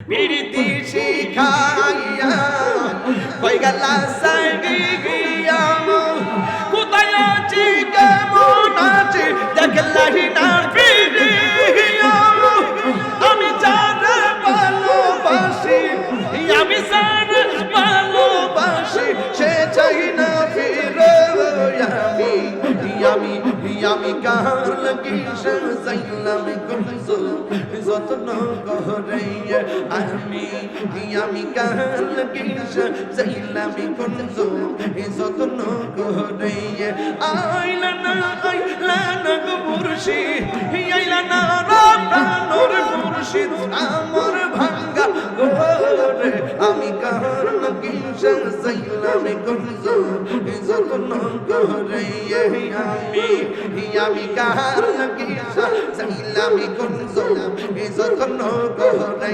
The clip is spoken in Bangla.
প্রীতি শিখাইয়া কই গেলা সাইগিয়া কোথায় আছি, কেমন আছি দেখলাই না ফিরিয়া আমি যার ভালোবাসি, আমি যার আমি আমি কার লাগি সাইলাম কুমজো যত্ন করে আমি আমি কার লাগি সাইলাম কুমজো যত্ন করে আইলা না আইলা না গো মুর্শিদ আইলা না প্রাণর মুর্শিদ। আমার আমি কার লাগি সাইলাম কুমজো না করে আমি আমি কার লাগি সাইলাম কুমজো না করে